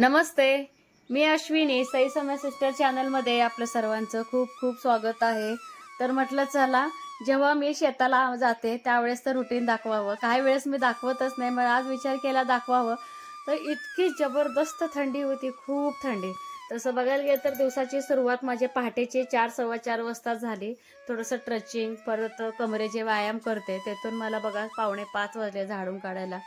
नमस्ते. मी अश्विनी सई समय सिस्टर चॅनलमध्ये आपलं सर्वांचं खूप खूप स्वागत आहे. तर म्हटलं चला जेव्हा मी शेताला जाते त्यावेळेस तर रुटीन दाखवावं. काही वेळेस मी दाखवतच नाही मग आज विचार केला दाखवावं. तर इतकी जबरदस्त थंडी होती खूप थंडी. तसं बघायला गेलं तर दिवसाची सुरुवात माझे पहाटेचे चार सव्वा चार वाजता झाली. थोडंसं ट्रचिंग परत कमरेचे व्यायाम करते. त्यातून मला बघा पावणे पाच वाजले झाडून काढायला.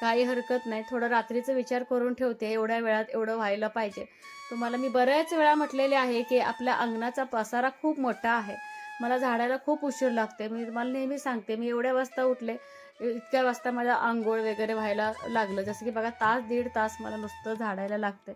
काही हरकत नाही. थोडं रात्रीचं विचार करून ठेवते. एवढ्या वेळात एवढं व्हायला पाहिजे. तुम्हाला मी बऱ्याच वेळा म्हटलेले आहे की आपल्या अंगणाचा पसारा खूप मोठा आहे. मला झाडायला खूप उशीर लागते. मी तुम्हाला नेहमी सांगते मी एवढ्या वाजता उठले इतक्या वाजता मला आंघोळ वगैरे व्हायला लागलं. जसं की बघा तास दीड तास मला नुसतं झाडायला लागते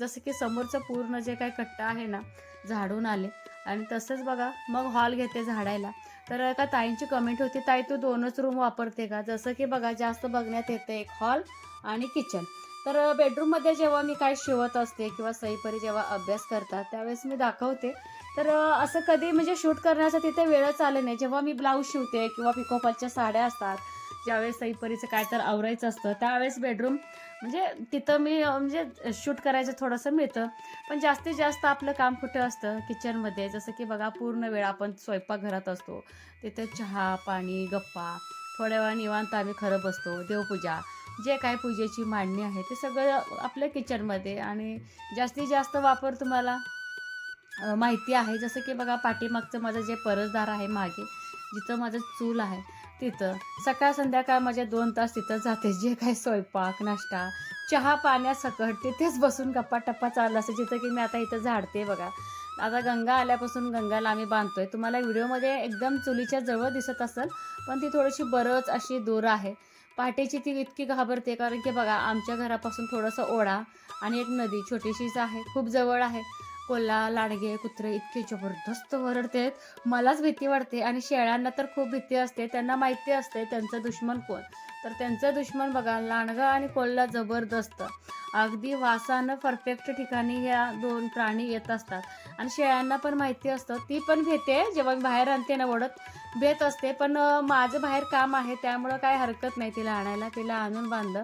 जसं की समोरचं पूर्ण जे काही कट्टा आहे ना झाडून आले. आणि तसंच बघा मग हॉल घेते झाडायला. तर एका ताईंची कमेंट होती ताई तू दोनच रूम वापरते का? जसं की बघा जास्त बघण्यात येते एक हॉल आणि किचन तर बेडरूममध्ये जेव्हा मी काय शिवत असते किंवा सईपरी जेव्हा अभ्यास करतात त्यावेळेस मी दाखवते. तर असं कधी म्हणजे शूट करण्याचा तिथे वेळच आले नाही. जेव्हा मी ब्लाऊज शिवते किंवा पिकोफॉलच्या साड्या असतात ज्यावेळेस सईपरीचं काय तर आवरायचं असतं त्यावेळेस बेडरूम म्हणजे तिथं मी म्हणजे शूट करायचं थोडंसं मिळतं. पण जास्तीत जास्त आपलं काम कुठं असतं? किचनमध्ये जसं की बघा पूर्ण वेळ आपण स्वयंपाकघरात असतो. तिथे चहा पाणी गप्पा. थोड्या वेळा निवांत आम्ही खरं बसतो. देवपूजा. जे काय पूजेची मांडणी आहे ते सगळं आपल्या किचनमध्ये आणि जास्तीत जास्त वापर तुम्हाला माहिती आहे. जसं की बघा पाठीमागचं माझं जे परसदार आहे मागे जिथं माझं चूल आहे तिथं. सकाळ संध्याकाळ माझे दोन तास तिथं जाते. जे काही स्वयंपाक नाश्ता चहा पाण्यासकट तिथेच बसून गप्पा टप्पा चालला असं जिथं की मी आता इथं झाडते बघा. आता गंगा आल्यापासून गंगाला आम्ही बांधतोय. तुम्हाला व्हिडिओमध्ये एकदम चुलीच्या जवळ दिसत असेल पण ती थोडीशी बरंच अशी दूर आहे. पहाटेची ती इतकी घाबरते कारण की बघा आमच्या घरापासून थोडंसं ओढा आणि एक नदी छोटीशीच आहे खूप जवळ आहे. कोल्हा लांडगे कुत्रे इतके जबरदस्त वरडतेत मलाच भीती वाटते आणि शेळ्यांना तर खूप भीती असते. त्यांना माहिती असते त्यांचं दुश्मन कोण. तर त्यांचं दुश्मन बघा लांडगा आणि कोल्हा जबरदस्त. अगदी वासानं परफेक्ट ठिकाणी ह्या दोन प्राणी येत असतात. आणि शेळ्यांना पण माहिती असतं. ती पण भेते जेव्हा मी बाहेर आणते ना ओढत भेत असते. पण माझं बाहेर काम आहे. त्यामुळं काय हरकत नाही. तिला आणायला तिला आणून बांधलं.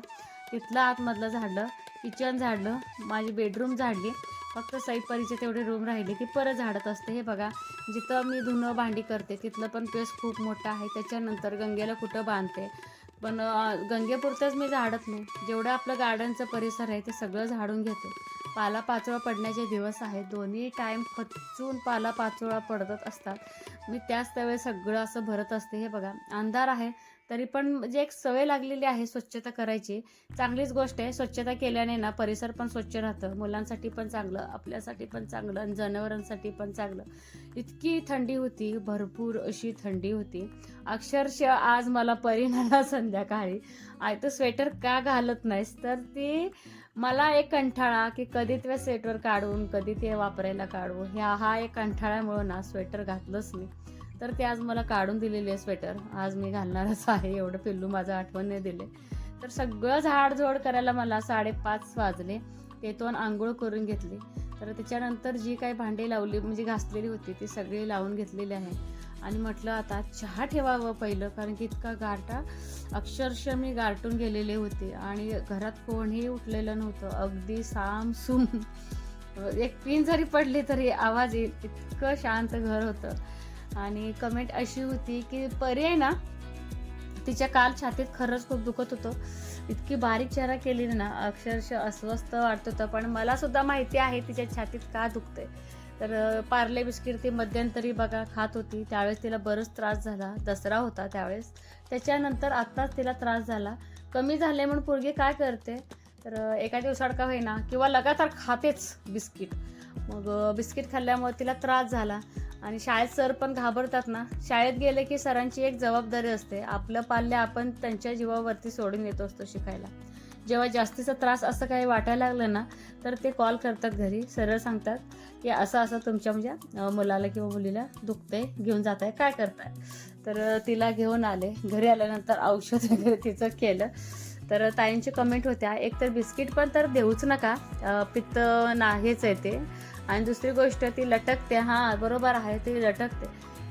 तिथलं आतमधलं झाडलं किचन झाडलं माझी बेडरूम झाडली. फक्त सईपरीचे तेवढे रूम राहिले की परत झाडत असते. हे बघा जिथं मी धुणं भांडी करते तिथलं पण पेस खूप मोठं आहे. त्याच्यानंतर गंगेला कुठं बांधते? पण गंगेपुरतंच मी झाडत नाही. जेवढं आपलं गार्डनचं परिसर आहे ते सगळं झाडून घेते. पाला पाचोळा पडण्याचे दिवस आहेत. दोन्ही टाईम खचून पाला पाचोळा पडत असतात. मी त्याच त्यावेळेस सगळं असं भरत असते. हे बघा अंधार आहे. तरी पण म्हणजे एक सवय लागलेली आहे स्वच्छता करायची चांगलीच गोष्ट आहे. स्वच्छता केल्याने ना परिसर पण स्वच्छ राहतं. मुलांसाठी पण चांगलं आपल्यासाठी पण चांगलं आणि जनावरांसाठी पण चांगलं. इतकी थंडी होती भरपूर अशी थंडी होती. अक्षरशः आज मला परिणाला संध्याकाळी. आय तर स्वेटर का घालत नाहीस? तर ती मला एक कंठाळा की कधी ते स्वेटर काढून कधी ते वापरायला काढू ह्या हा एक कंठाळ्यामुळं ना स्वेटर घातलंच नाही तर ते आज मला काढून दिलेले आहे स्वेटर. आज मी घालणारच आहे. एवढं पिल्लू माझं आठवण नाही दिले तर सगळं झाडझोड करायला मला साडेपाच वाजले. तेथून आंघोळ करून घेतली. तर त्याच्यानंतर जी काही भांडी लावली म्हणजे घासलेली होती ती सगळी लावून घेतलेली आहे. आणि म्हटलं आता चहा ठेवावं पहिलं कारण की इतका गारटा अक्षरशः मी गारटून गेलेले होते. आणि घरात कोणीही उठलेलं नव्हतं. अगदी सामसूम एक पिन जरी पडली तरी आवाज येईल इतकं शांत घर होतं. आणि कमेंट अशी होती की पर्याय ना तिच्या काल छातीत खरंच खूप दुखत होतं. इतकी बारीक चेहरा केली ना अक्षरशः अस्वस्थ वाटत होतं. पण मला सुद्धा माहिती आहे तिच्या छातीत का दुखतंय. तर पार्ले बिस्किट ती मध्यंतरी बघा खात होती. त्यावेळेस तिला बरंच त्रास झाला. दसरा होता त्यावेळेस. त्याच्यानंतर आत्ताच तिला त्रास झाला. कमी झाले म्हणून पोरगी काय करते? तर एका दिवसाड का होईना किंवा लगातार खातेच बिस्किट. मग बिस्किट खाल्ल्यामुळे तिला त्रास झाला. आणि शाळेत सर पण घाबरतात ना. शाळेत गेले की सरांची एक जबाबदारी असते. आपलं पाल्य आपण त्यांच्या जीवावरती सोडून येत असतो शिकायला. जेव्हा जास्तीचा त्रास असं काही वाटायला लागलं ना तर ते कॉल करतात घरी. सरळ सांगतात की असं असं तुमच्या म्हणजे मुलाला किंवा मुलीला दुखतंय घेऊन जात आहे काय करताय? तर तिला घेऊन आले. घरी आल्यानंतर औषध वगैरे तिचं केलं. तर ताईंची कमेंट होत्या एक तर बिस्किट पण तर देऊच नका. पित्त नाहीच आहे ते. आणि दुसरी गोष्ट ती लटकते हां बरोबर आहे ती लटकते.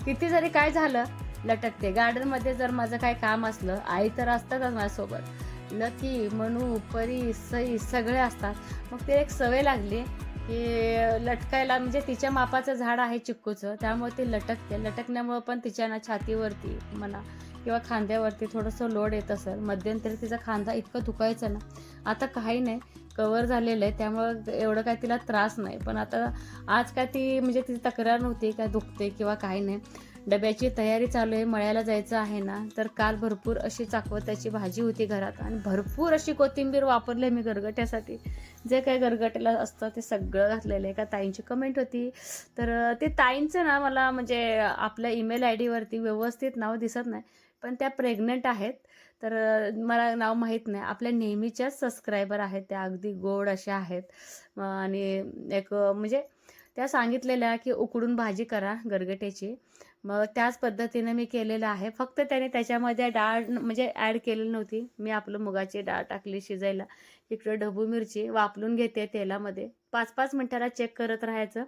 किती जरी काय झालं लटकते. गार्डनमध्ये जर माझं काय काम असलं आई तर असतातच माझ्यासोबत. लकी मनू परी सई सगळे असतात. मग ते एक सवय लागली की लटकायला म्हणजे तिच्या मापाचं झाड आहे चिक्कूचं त्यामुळे ती लटकते. लटकण्यामुळं पण तिच्या ना छातीवरती म्हणा किंवा खांद्यावरती थोडंसं लोड येत असेल मध्यंतरी तिचा खांदा इतकं दुखायचा ना. आता काही नाही कवर झालेलं आहे त्यामुळं एवढं काय तिला त्रास नाही. पण आता आज काय ती म्हणजे तिची तक्रार नव्हती काय दुखते किंवा काही नाही. डब्याची तयारी चालू आहे मळ्याला जायचं आहे ना तर काल भरपूर अशी चाकवत्याची भाजी होती घरात आणि भरपूर अशी कोथिंबीर वापरली मी गरगट्यासाठी जे काही गरगट्याला असतं ते सगळं घातलेलं आहे. का ताईंची कमेंट होती. तर ते ताईंचं ना मला म्हणजे आपल्या ईमेल आय डीवरती व्यवस्थित नाव दिसत नाही पण त्या प्रेग्नंट आहेत. तर मला नाव माहीत नाही. आपल्या नेहमीच्याच सबस्क्रायबर आहेत त्या अगदी गोड अशा आहेत. आणि एक म्हणजे त्या सांगितलेल्या की उकडून भाजी करा गरगट्याची मग त्याच पद्धतीने मी केलेलं आहे. फक्त त्याने त्याच्यामध्ये डाळ म्हणजे ॲड केलेली नव्हती. मी आपलं मुगाची डाळ टाकली शिजायला. इकडं ढबू मिरची वापरून घेते तेलामध्ये. पाच पाच मिनटाला चेक करत राहायचं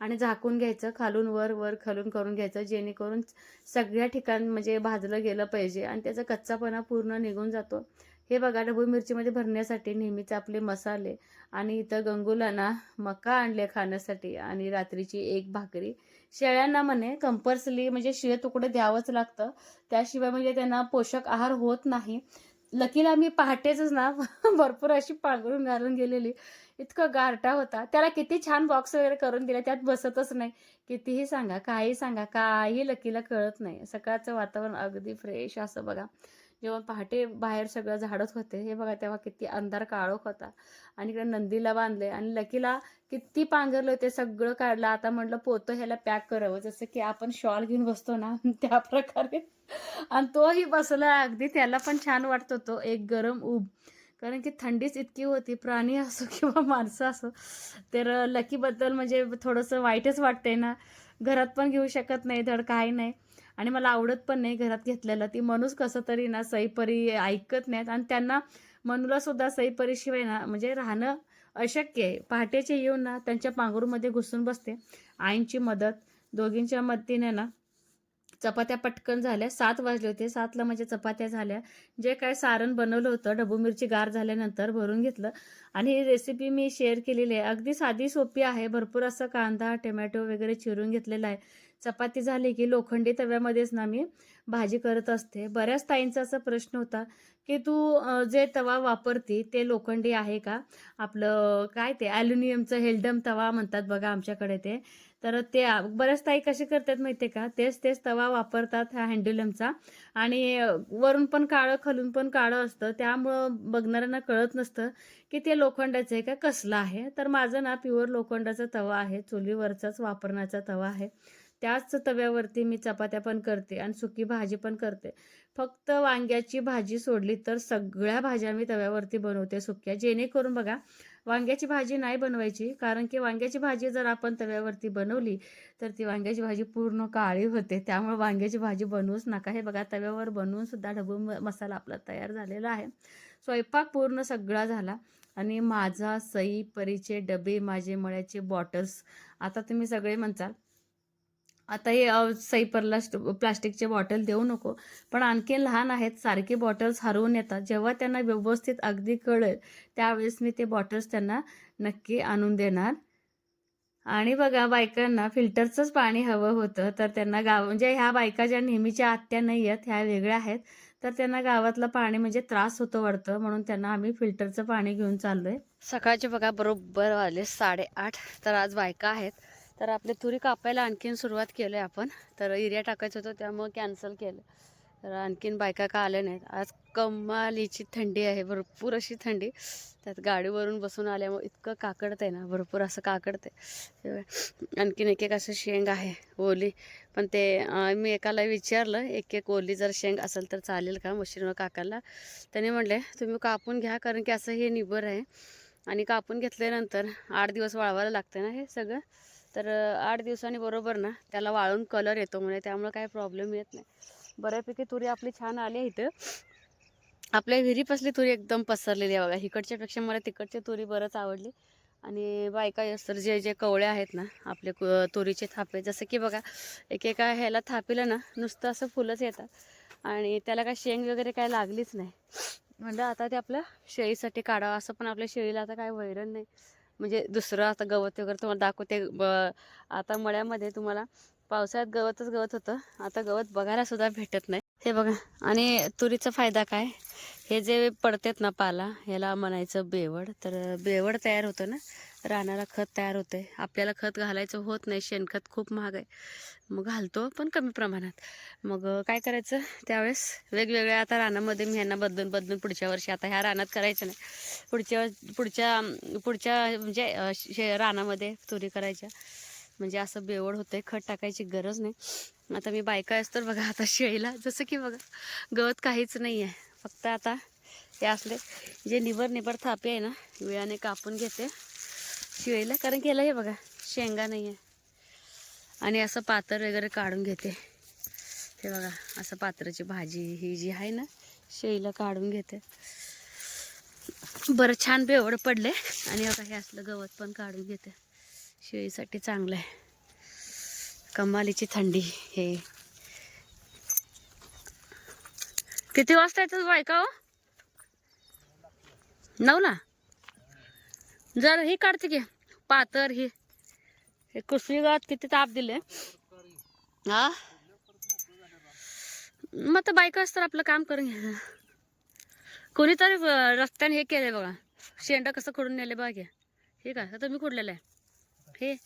आणि झाकून घ्यायचं. खालून वर वर खालून करून घ्यायचं. जेणेकरून सगळ्या ठिकाण म्हणजे भाजलं गेलं पाहिजे आणि त्याचा कच्चापणा पूर्ण निघून जातो. हे बघा ढबू मिरचीमध्ये भरण्यासाठी नेहमीच आपले मसाले आणि इथं गंगुलांना मका आणले खाण्यासाठी आणि रात्रीची एक भाकरी. शेळ्यांना म्हणे कंपल्सरी म्हणजे शिळे तुकडे द्यावंच लागतं. त्याशिवाय म्हणजे त्यांना पोषक आहार होत नाही. लकीला मी पहाटेच ना भरपूर अशी पांघरून घालून गेलेली. इतकं गारटा होता. त्याला किती छान बॉक्स वगैरे करून दिला त्यात बसतच नाही. कितीही सांगा काही सांगा काही लकीला कळत नाही. सकाळचं वातावरण अगदी फ्रेश असं बघा. जेव्हा पहाटे बाहेर सगळं झाडत होते हे बघा तेव्हा किती अंधार काळोख होता. आणि इकडे नंदीला बांधले आणि लकीला किती पांघरलं ते सगळं काढलं. आता म्हटलं पोतं ह्याला पॅक करावं जसं की आपण शॉल घेऊन बसतो ना त्या प्रकारे. आणि तोही बसला. अगदी त्याला पण छान वाटत होतो. एक गरम ऊब. कारण की थंडीच इतकी होती. प्राणी असो किंवा माणसं असो तर लकीबद्दल म्हणजे थोडंसं वाईटच वाटतंय ना. घरात पण घेऊ शकत नाही धड काही नाही. आणि मला आवडत पण नाही घरात घेतलेलं. ती मनूच कसं तरी ना सईपरी ऐकत नाहीत आणि त्यांना मनूला सुद्धा सईपरीशिवाय ना म्हणजे राहणं अशक्य आहे. पहाटेचे येऊन ना त्यांच्या पांघरूमध्ये घुसून बसते. आईंची मदत दोघींच्या मदतीने ना चपात्या पटकन झाल्या. सात वाजले होते. सातला म्हणजे चपात्या झाल्या. जे काय सारण बनवलं होतं डबू मिरची गार झाल्यानंतर भरून घेतलं. आणि ही रेसिपी मी शेअर केलेली आहे. अगदी साधी सोपी आहे. भरपूर असं कांदा टोमॅटो वगैरे चिरून घेतलेला आहे. चपाती झाली की लोखंडी तव्यामध्येच ना मी भाजी करत असते. बऱ्याच ताईंचा असा प्रश्न होता की तू जे तवा वापरते ते लोखंडी आहे का? आपलं काय ते ॲल्युमिनियमचं हेल्डम तवा म्हणतात बघा आमच्याकडे ते. तर ते बऱ्याच ताई कसे करतात माहिती आहे का? तेच तेच तवा वापरतात हा हँडलमचा आणि वरून पण काळं खालून पण काळं असतं. त्यामुळं बघणाऱ्यांना कळत नसतं की ते लोखंडाचं आहे का? कसलं आहे? तर माझं ना प्युअर लोखंडाचा तवा आहे चुलीवरचाच वापरण्याचा तवा आहे. त्याच तव्यावरती मी चपात्या पण करते आणि सुकी भाजी पण करते. फक्त वांग्याची भाजी सोडली तर सगळ्या भाज्या मी तव्यावरती बनवते सुक्या. जेणेकरून बघा वांग्याची भाजी नाही बनवायची कारण की वांग्याची भाजी जर आपण तव्यावरती बनवली तर ती वांग्याची भाजी पूर्ण काळी होते. त्यामुळे वांग्याची भाजी बनवूच नका. हे बघा तव्यावर बनवून सुद्धा ढबू मसाला आपला तयार झालेला आहे. स्वयंपाक पूर्ण सगळा झाला आणि माझा सई परीचे डबे माझे मळ्याचे बॉटल्स आता तुम्ही सगळे म्हणताल आता हे सईपरला प्लास्टिकचे बॉटल देऊ नको. पण आणखी लहान आहेत सारखे बॉटल्स हरवून येतात. जेव्हा त्यांना व्यवस्थित अगदी कळेल त्यावेळेस मी ते बॉटल्स त्यांना नक्की आणून देणार. आणि बघा बायकांना फिल्टरचंच पाणी हवं होतं तर त्यांना गाव म्हणजे ह्या बायका ज्या नेहमीच्या आत्या नाही आहेत ह्या वेगळ्या आहेत तर त्यांना गावातलं पाणी म्हणजे त्रास होतो वाटतं. म्हणून त्यांना आम्ही फिल्टरचं पाणी घेऊन चाललोय. सकाळचे बघा बरोबर वाजले साडेआठ तर आज बायका आहेत. तर आपली तुरी कापायला आणखीन सुरुवात केली आपण. तर एरिया टाकायचं होतं त्यामुळं कॅन्सल केलं. तर आणखीन बायका का आल्या नाहीत. आज कमालीची थंडी आहे भरपूर अशी थंडी. त्यात गाडीवरून बसून आल्यामुळे इतकं काकडतं आहे ना भरपूर असं काकडते आणखीन एक एक असं शेंग आहे ओली. पण ते मी एकाला विचारलं एक एक ओली जर शेंग असेल तर चालेल का मशीनवर काकाला? त्याने म्हणले तुम्ही कापून घ्या कारण की असं हे निबर आहे. आणि कापून घेतल्यानंतर आठ दिवस वाळवायला लागतं ना हे सगळं. तर आठ दिवसांनी बरोबर ना त्याला वाळून कलर येतो म्हणे त्यामुळे काही प्रॉब्लेम येत नाही. बऱ्यापैकी तुरी आपली छान आली आहे इथं. आपल्या विहिरीपासली तुरी एकदम पसरलेली आहे बघा. इकडच्यापेक्षा मला तिकडची तुरी बरंच आवडली. आणि बायका तर जे जे कवळे आहेत ना आपले तुरीचे थापे जसं की बघा एकेका ह्याला थापीला ना नुसतं असं फुलंच येतात. आणि त्याला काय शेंग वगैरे काय लागलीच नाही. म्हणजे आता ते आपलं शेळीसाठी काढावं असं पण आपल्या शेळीला आता काय वैरण नाही. म्हणजे दुसरं आता गवत वगैरे तुम्हाला दाखवते. ब- आता मळ्यामध्ये तुम्हाला पावसाळ्यात गवतच गवत होतं. आता गवत बघायला सुद्धा भेटत नाही. हे बघा आणि तुरीचा फायदा काय? हे जे पडतात ना पाला ह्याला म्हणायचं बेवड. तर बेवड तयार होतं ना. रानाला खत तयार होते. आपल्याला खत घालायचं होत नाही. शेणखत खूप महाग आहे. मग घालतो पण कमी प्रमाणात. मग काय करायचं? त्यावेळेस वेगवेगळ्या आता रानामध्ये मी ह्यांना बदलून बदलून पुढच्या वर्षी आता ह्या रानात करायचं नाही. पुढच्या पुढच्या पुढच्या म्हणजे शे रानामध्ये तुरी करायच्या. म्हणजे असं बेवड होते खत टाकायची गरज नाही. आता मी बायका असतो तर बघा आता शेळीला जसं की बघा गवत काहीच नाही आहे फक्त आता हे असले जे निबर निबर थापे आहे ना वेळाने कापून घेते शेळीला. कारण केलं हे बघा शेंगा नाही आहे. आणि असं पातर वगैरे काढून घेते. हे बघा असं पात्राची भाजी ही जी आहे ना शेळीला काढून घेते. बरं छान बेवड पडले. आणि बघा हे असलं गवत पण काढून घेते. शेळीसाठी चांगलं आहे. कमालीची थंडी हे किती वाजता येतात बायका हो? ना जर ही काढते की पातर ही. हे कुसळी गावात किती ताप दिले. हा? मग तर बायका असतात आपलं काम करून घ्या. कोणीतरी रस्त्याने हे केले बघा. शेंडा कसं खोडून नेले बघा हे. हे का तर मी खोडलेलं आहे. हे?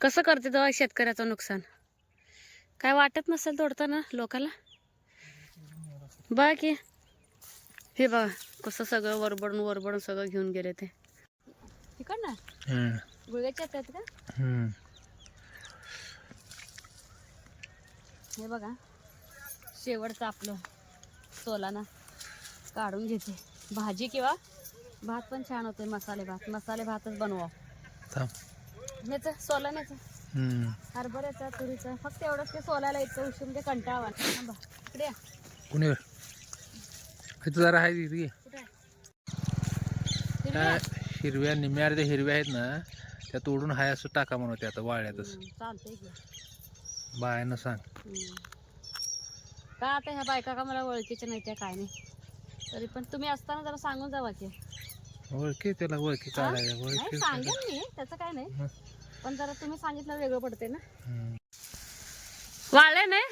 कसं करते तेव्हा शेतकऱ्याचं नुकसान? काय वाटत नसेल तोडताना लोकाला? बघा की हे बघा कसं सगळं वरबडून वरबडून सगळं घेऊन गेले ते. तिकड ना का? हे बघा शेवटचं आपलं सोलाना काढून घेते. भाजी किंवा भात पण छान होते मसाले भात. मसाले भातच बनवा ह्याचं सोलाण्याचं. हरभऱ्याचा तुरीचा फक्त एवढंच ते सोलायला येतं उशीर म्हणजे कंटाळा या. कुणीवर इथं जरा आहे तिथे? त्या हिरव्या? हिरव्या निम्या अर्ध्या हिरव्या आहेत ना त्या तोडून हाय असं टाका म्हणते आता वाळ्यातच बायानं सांग. का आता ह्या बायका का मला ओळखीच्या नाही त्या काय नाही तरी पण तुम्ही असताना जरा सांगून जावा की ओळखी त्याला ओळखी काढायला नाही ओळखी सांगेन मी त्याचं काय नाही. पण जरा तुम्ही सांगितलं वेगळं पडते ना. वाळले नाही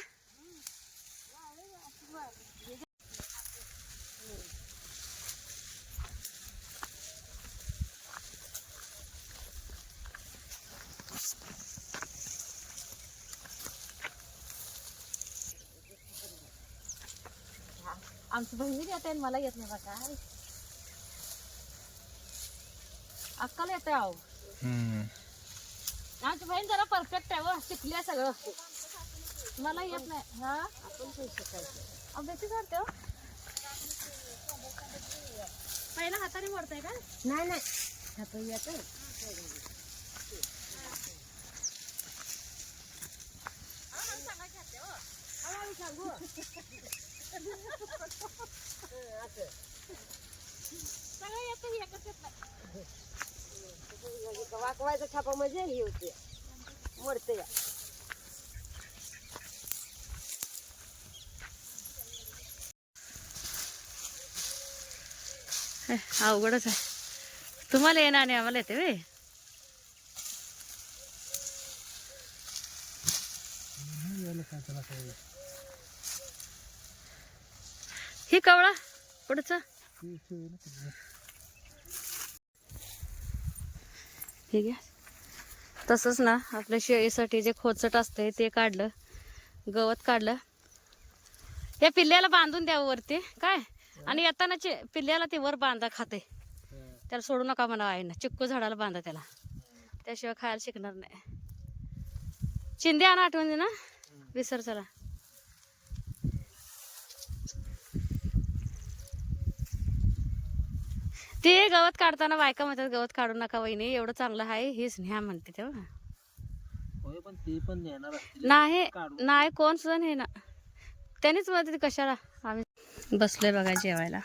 आमची बहिणी येते आणि मला येत नाही बघा. अक्काला येते आहो. हम्म. आमची बहीण जरा परफेक्ट आहे व शिकली आहे सगळं. मला येत नाही. हा? आपण शिकायचं अभ्यासी करते हो. पहिला हाताने मोडताय का? नाही नाही. हात येत सगळं येतं हे एकच येत नाही. वाकवायचा छापा म्हणजे ही होते. मोडते या. अवघडच आहे. तुम्हाला येणार आणि आम्हाला येते वे ही कवळा पुढचा हे घ्या. तसंच ना आपल्या शेळीसाठी जे खोचट असते ते काढलं. गवत काढलं. या पिल्ल्याला बांधून द्यावं हो वरती. काय? आणि येताना चे- पिल्ल्याला ते वर बांधा खाते. त्याला सोडू नका म्हणा आहे ना चिक्कू झाडाला बांधा त्याला. त्याशिवाय खायला शिकणार नाही. चिंदे आणा आठवण दे ना? विसर चला. ते गवत काढताना बायका म्हणतात गवत काढू नका वहिनी एवढं चांगलं आहे हेच न्या म्हणते तेव्हा. नाही. नाही कोण सुद्धा नाही ना त्यांनीच म्हणते कशाला? आम्ही बसलोय बघा जेवायला.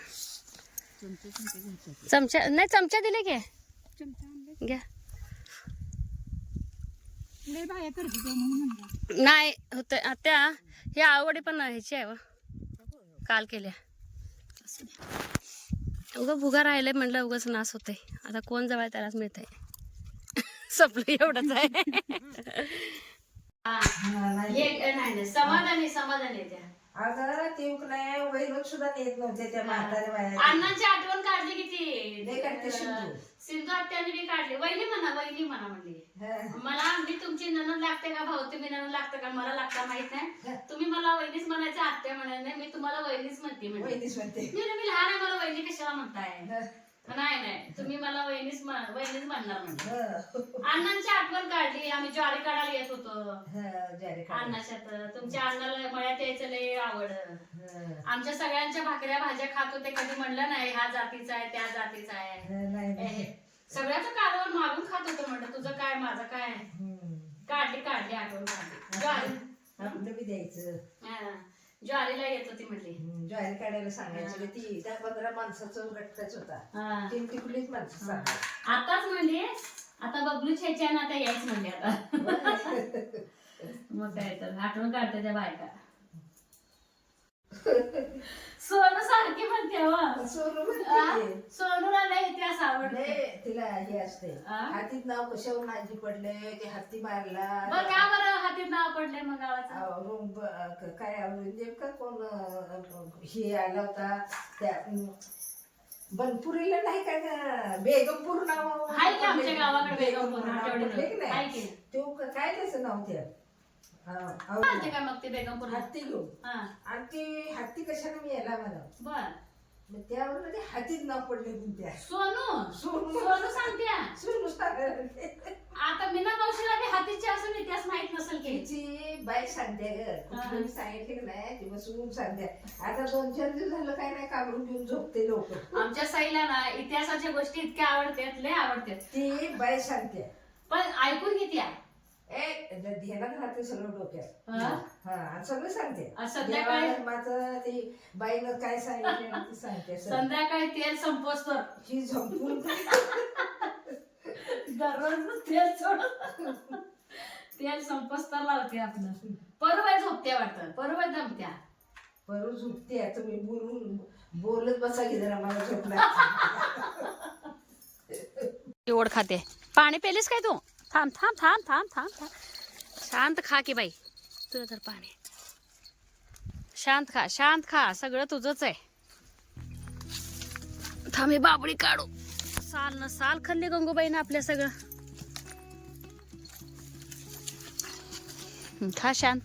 चमचा नाही चमचा दिले की. घ्या. नाही होत त्या हे आवडी पण ह्याची आहे व. काल केल्या. उगा भुगा राहिलाय म्हणलं उगाच नाश होते आता कोण जवळ त्यालाच मिळतंय. सपलं एवढंच आहे. समाधानी समाधानी द्या अगं ती नाही वैरोग सुद्धा नेत नव्हते त्या म्हाताऱ्या बाया अण्णांची आठवण काढली किती? लय काढते सिंधू. सिंधू आत्याने बी काढली. वहिनी म्हणा वहिनी म्हणा म्हणली. मला मी तुमची ननद लागते का भाऊ? तुम्ही ननद लागते का? मला लागता माहीत नाही. तुम्ही मला वहिनीच म्हणायचं आत्या म्हणायचं नाही. मी तुम्हाला वहिनीच म्हणते म्हणजे वहिनीच म्हणते. मी मी लहान आहे मला वहिनी कशाला म्हणताय. नाही नाही तुम्ही मला वहिनीच म्हण- वहिनीच म्हणणार म्हणजे हं. अण्णांची आठवण काढली आम्ही ज्वारी काढायला येत होतो हं, जारी काढ. अण्णाच्यात तुमच्या अण्णाला मळ्यात यायचं लय आवड हं. आमच्या सगळ्यांच्या भाकऱ्या भाज्या खात होते कधी म्हणलं नाही ह्या जातीचा आहे त्या जातीचा आहे हं, नाही हे, नाही हे. सगळ्याचं कालवण मागून खात होतो म्हणलं तुझं काय माझं काय हं. काढली काढली आठवण काढली ज्वारी आपलं बी द्यायचं हा. ज्वारीला येत होती म्हणली हं, ज्वारी काढायला सांगायची ती त्या पंधरा माणसाचा गटकाच होता. तीन टिकलीच माणसं. आताच म्हणली आता बबलू छेच्या आता यायच म्हणले आता. मग काय तर आठवण काढते त्या बायका. सोनू सारखी म्हणते हो. सोनू आ? म्हणते. सोनूला लय इतिहास आवडते तिला हे असते? हातीत नाव कशावर नाजी पडले ते हत्ती मारला बरं का बरं हातीत नाव पडले मग गावाचं क- काय म्हणजे का कोण अं, हे आला होता त्या अं, बनपुरीला नाही काय का बेगमपूर नाव हाय की आमच्या गावाकडे बेगमपूर नाव आठवडीला. पडले की हाय नाही. तो क- काय त्याचं नाव ते अं, अहो, चालते का मग ते बेगमपूर हत्ती हा. आणि ती हत्ती कशाने मी यायला म्हणा बर. मग त्यावर ते हातीत नाव पडले तुमच्या. सोनू. सोनू. सोनू सांगते. सोनू आता मीना मावशीला बी हातीचे असून इतिहास माहीत नसेल की. तिची बाई सांगते ग. कुठलं सांगितलं की नाही ती बसून सांगते. आता दोन चार दिवस झालं काय नाही काबरून घेऊन झोपते लोक आमच्या साईला ना इतिहासाच्या गोष्टी इतक्या आवडतात लय आवडतात. ती बाई सांगते. पण ऐकून ए ध्यानात राहते सगळं डोक्यात. हा? हा आणि सगळं सांगते. आणि संध्याकाळी- माझं ती बाईनं काय सांगितलं ती सांगते सगळं. संध्याकाळी तेल संपोसतर ही झंपून. दररोज तेल सोड. तेल संपोसतर लावते आपलं. परवा झोपते वाटतं. परवा दमत्या. बरोबर झोपते. तुम्ही बोलून बोलत बसा की जरा मला झोपला ओढ खाते. पाणी पेलीस काय तू? थांब थांब थांब थांब थांब थांब. शांत खा की बाई. तुला तर पाणी शांत खा शांत खा. सगळं तुझंच आहे. थांब हे बाबडी काढू. साल न साल खाल्ली गंगूबाईनं आपल्या सगळं. खा शांत.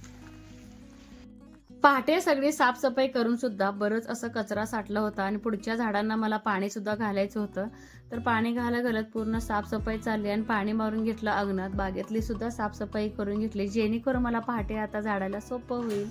पहाटे सगळी साफसफाई करून सुद्धा बरंच असं कचरा साठला होता आणि पुढच्या झाडांना मला पाणी सुद्धा घालायचं होतं. तर पाणी घाला घालत पूर्ण साफसफाई चालली आणि पाणी मारून घेतलं अंगणात. बागेतली सुद्धा साफसफाई करून घेतली. जेणेकरून मला पहाटे आता झाडायला सोपं होईल.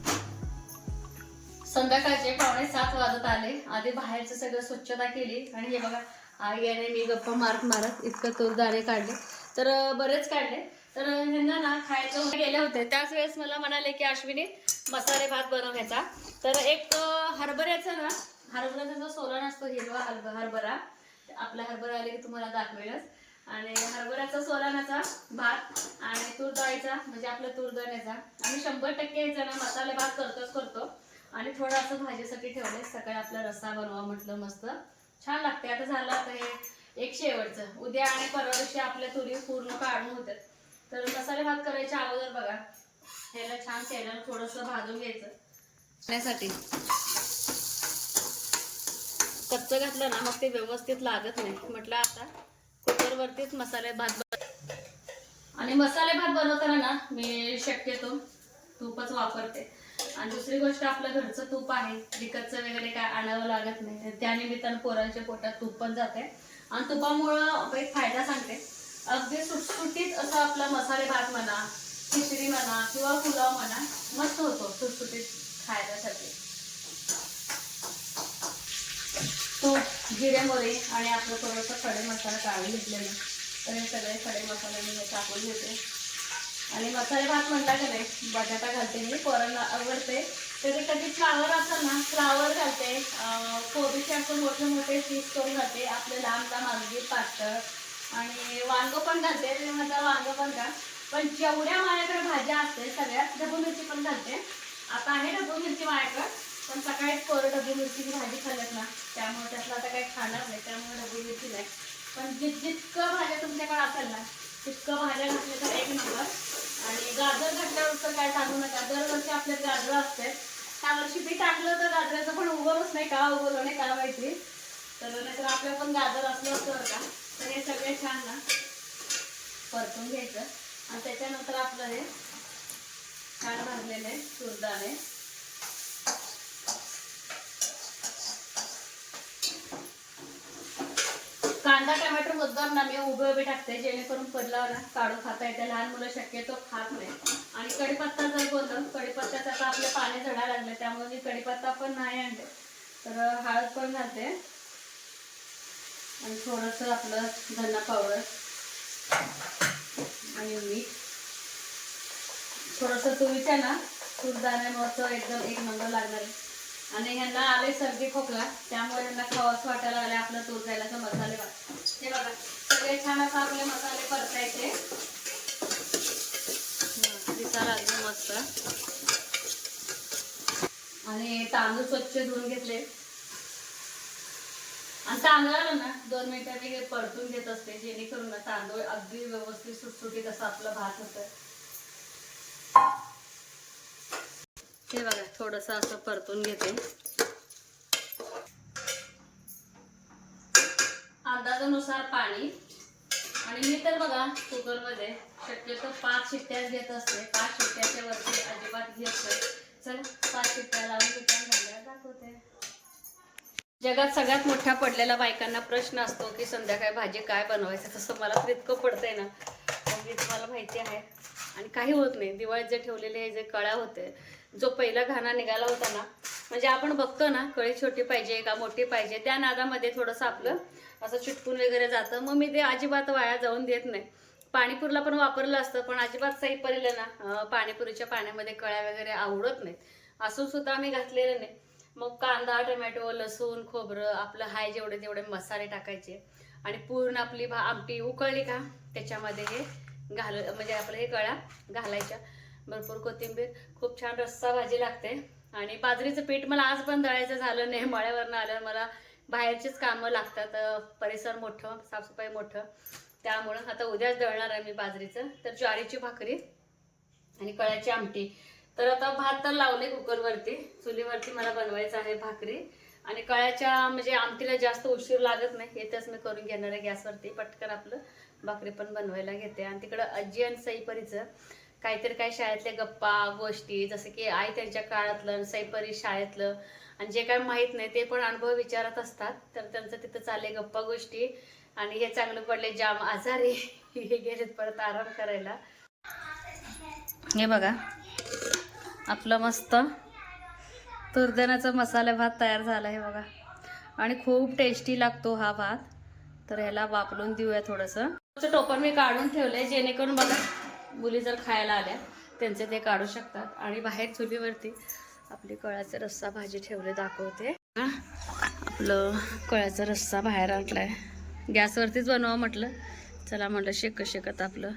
संध्याकाळचे पावणे सात वाजत आले. आधी बाहेरचं सगळं स्वच्छता केली. आणि हे बघा आई याने मी गप्पा मारत मारत इतकं तूरदाणे काढले. तर बरेच काढले. तर ह्यांना ना खायचं गेले होते. त्याच वेळेस मला म्हणाले की अश्विनी मसाले भात बनवण्याचा तर एक हरभऱ्याचा ना हरभऱ्याचा जो सोला असतो हिरवा हरभरा आपला हरभरा आले की तुम्हाला दाखवेलच. आणि हरभऱ्याचा सोलानाचा भात आणि तुरडाळीचा म्हणजे आपल्या तुरदाण्याचा आम्ही शंभर टक्के याचा ना मसाले भात करतोच करतो. आणि थोडं असं भाजीसाठी ठेवले सकाळी आपला रस्सा बनवा म्हटलं मस्त. छान लागते आता झालं आता हे एक शेवटचं उद्या आणि परवा दिवशी आपल्या तुरी पूर्ण काढून होत्या तर मसाले भात करायच्या अगोदर बघा. ह्याला छान तेलाला थोडंसं भाजून घ्यायचं. त्यासाठी कच्चं घातलं ना मग ते व्यवस्थित लागत नाही. म्हटलं आता कुकरवरतीच मसाले भात आणि मसाले भात बनवताना ना मी शक्यतो तूपच वापरते. आणि दुसरी गोष्ट आपलं घरचं तूप आहे विकतचं वगैरे काय आणावं लागत नाही. त्यानिमित्तानं पोरांच्या पोटात तूप पण जाते. आणि तुपामुळं एक फायदा सांगते. अगदी सुटसुटीत असं आपला मसाले भात म्हणा खिचडी म्हणा किंवा पुलाव म्हणा मस्त होतो सुटसुटीत खायच्यासाठी तूप जिरे आणि आपलं थोडंसं खडे मसाला काढून घेतलेलं. तर हे सगळे खडे मसाले मी टाकून घेते. आणि मसाले भात म्हणता का नाही बटाटा घालते मी पोरांना आवडते. कधी कधी फ्लावर असेल ना फ्लावर घालते. कोबीचे असं मोठे मोठे पीस करून घालते. आपले लांब लांब अगदी पातळ. आणि वांगं पण घालते ते म्हणता वांगं पण घाल पण जेवढ्या माझ्याकडे भाज्या असते सगळ्यात ढबू मिरची पण घालते. आता आहे ढबू मिरची माझ्याकडे. पण सकाळी पोरं ढबू मिरचीची भाजी खाल्ल्यात ना त्यामुळे त्यातलं आता काही खाणार नाही त्यामुळे ढबू मिरची नाही. पण जित जितकं भाज्या तुमच्याकडे असेल ना तितकं भाज्या घातल्या तर एक नंबर. आणि गाजर घातल्यावर तर काय सांगू नका दरवर्षी आपल्यात गाजर असते त्या वर्षी बी टाकलं तर गाजराचं पण उगवलंच नाही का उगवलं नाही का माहिती. तर नाहीतर आपल्या पण गाजर असलं असतं का. तर हे सगळे छान ना परतून घ्यायचं. आणि त्याच्यानंतर आपलं हे छान भाजलेले सुरदाणे कांदा टोमॅटो मुद्दाम ना मी उभे उभे टाकते जेणेकरून पडला ना काढून खाता येते. लहान मुलं शक्यतो खात नाही. आणि कढीपत्ता जर बोललं कढीपत्त्याचं आता आपले पाणी झडा लागले त्यामुळे मी कढीपत्ता पण नाही आणले तर हळद पण घालते. आणि थोडंसं आपलं धना पावडर आणि मीठ. थोडंसं तुरीच्या ना तुरदाण्यामुळं एकदम एक नंबर लागणार आहे. आणि ह्यांना आले सर्दी खोकला त्यामुळे यांना खावास वाटायला आले आपलं तूर द्यायला मसाले भात हे बघा सगळे छान असं आपले मसाले परतायचे. दिसायला लागले मस्त. आणि तांदूळ स्वच्छ धुवून घेतले. आणि तांदळाला ना दोन मिनिटांनी हे परतून घेत असते जेणेकरून ना तांदूळ अगदी व्यवस्थित सुटसुटीत असं आपलं भात होतं. हे बघा थोडस असं परतून घेते. अंदाजानुसार पाणी. आणि मी तर बघा कुकरमध्ये शक्यतो पाच शिट्ट्याच घेत असते. पाच शिट्ट्याच्या वरती अजिबात घेत नाही. चल पाच शिट्ट्या लावून दाखवते. जगात सगळ्यात मोठा पडलेला बायकांना प्रश्न असतो की संध्याकाळी भाजी काय बनवायचं? तसं मला तर इतकं पडतंय ना. मी तुम्हाला माहिती आहे. आणि काही होत नाही. दिवाळीत जे ठेवलेले हे जे कळ्या होते जो पहिला घाणा निघाला होता ना म्हणजे आपण बघतो ना कळी छोटी पाहिजे का मोठी पाहिजे त्या नादामध्ये थोडंसं आपलं असं चिटकून वगैरे जातं. मग मी ते अजिबात वाया जाऊन देत नाही. पाणीपुरीला पण वापरलं असतं पण अजिबात सही पडलेलं ना. पाणीपुरीच्या पाण्यामध्ये कळ्या वगैरे आवडत नाहीत. असून सुद्धा आम्ही घातलेलं नाही. मग कांदा टोमॅटो लसूण खोबरं आपलं हाय जेवढे तेवढे मसाले टाकायचे. आणि पूर्ण आपली भा आमटी उकळली का त्याच्यामध्ये हे घाल म्हणजे आपलं हे कळ्या घालायच्या. भरपूर कोथिंबीर. खूप छान रस्सा भाजी लागते. आणि बाजरीचं पीठ मला आज पण दळायचं झालं नाही. मळ्यावरनं आल्यावर मला बाहेरचीच कामं लागतात. परिसर मोठं साफसफाई मोठं. त्यामुळं आता उद्याच दळणार आहे मी बाजरीचं. तर ज्वारीची भाकरी आणि कळ्याची आमटी. तर आता भात तर लावले कुकरवरती. चुलीवरती मला बनवायचं आहे भाकरी. आणि कळ्याच्या म्हणजे आमटीला जास्त उशीर लागत नाही. येतेच मी करून घेणार आहे गॅसवरती. पटकन आपलं भाकरी पण बनवायला घेते. आणि तिकडं आजी आणि सईपरीचं. काहीतरी काही शाळेतल्या गप्पा गोष्टी जसं की आई त्यांच्या काळातलं सैपरी शाळेतलं आणि जे काय माहीत नाही ते पण अनुभव विचारत असतात. तर त्यांचं तिथं चालले गप्पा गोष्टी आणि हे चांगलं पडले जाम आजारी हे गेलेत परत आराम करायला. हे बघा आपलं मस्त तुरदाण्याचा मसाला भात तयार झाला आहे बघा. आणि खूप टेस्टी लागतो हा भात. तर ह्याला वापरून देऊया थोडंसं. टोपर टोपण मी काढून ठेवलंय जेणेकरून बघा मुली जर खायला आल्या त्यांचे ते काढू शकतात. आणि बाहेर चुलीवरती आपली कळ्याचा रस्सा भाजी ठेवले दाखवते. आपलं कळ्याचा रस्सा बाहेर आणलाय. गॅसवरतीच बनवा म्हटलं. चला म्हटलं शेकत शेकत आपलं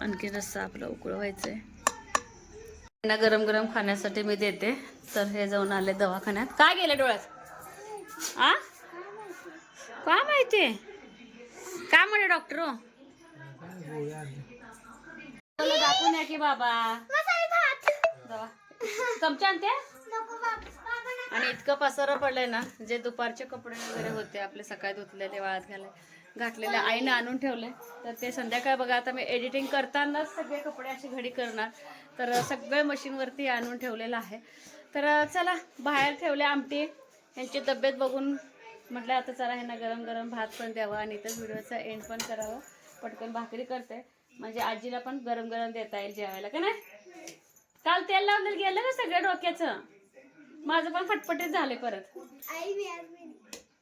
आणखी रस्सा आपलं उकळवायचंय त्यांना गरम गरम खाण्यासाठी मी देते. तर हे जाऊन आले दवाखान्यात. काय गेले डोळ्यात? आ? काय माहिती? काय म्हणे डॉक्टर हो? मला दाखवून या की बाबा? दवा. चमचा आणते? आणि इतकं पसारा पडलंय ना जे दुपारचे कपडे वगैरे होते आपले सकाळी धुतलेले वाळत घालाय घातलेले आईने आणून ठेवले तर ते संध्याकाळ बघा आता मी एडिटिंग करतानाच सगळे कपडे अशी घडी करणार. तर सगळे मशीनवरती आणून ठेवलेलं आहे. तर चला बाहेर ठेवले आमटी. यांची तब्येत बघून म्हटलं आता चला ह्यांना गरम गरम भात पण द्यावा आणि तर व्हिडिओचा एंड पण करावं. पटकन भाकरी करते. म्हणजे आजीला पण गरम गरम देता येईल जेवायला का नाही? काल तेल लावलेलं गेलं ना सगळ्या डोक्याचं. माझं पण फटफटीत झाले परत.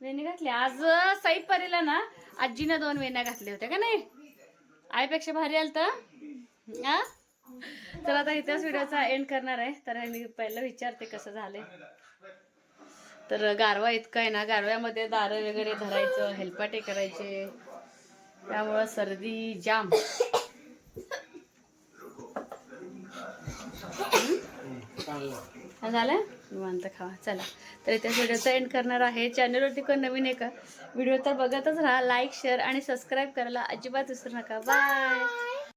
वेणी. घातली. आज साई परीला ना आजीनं दोन वेण्या घातल्या होत्या का नाही? आईपेक्षा भारी आलं तर तर आता इथेच व्हिडिओचा एंड करणार आहे. तर मी पहिलं विचारते कसं झालंय. तर गारवा इतका आहे ना गारव्यामध्ये दारं वगैरे धरायचं हेलपाटे करायचे. त्यामुळं सर्दी जाम. झालं? निवांत खावा. चला. तर त्या व्हिडिओचा एंड करणार आहे. चॅनलवरती कोण नवीन आहे का? व्हिडिओ तर बघतच राहा. लाईक शेअर आणि सबस्क्राईब करायला अजिबात विसरू नका. बाय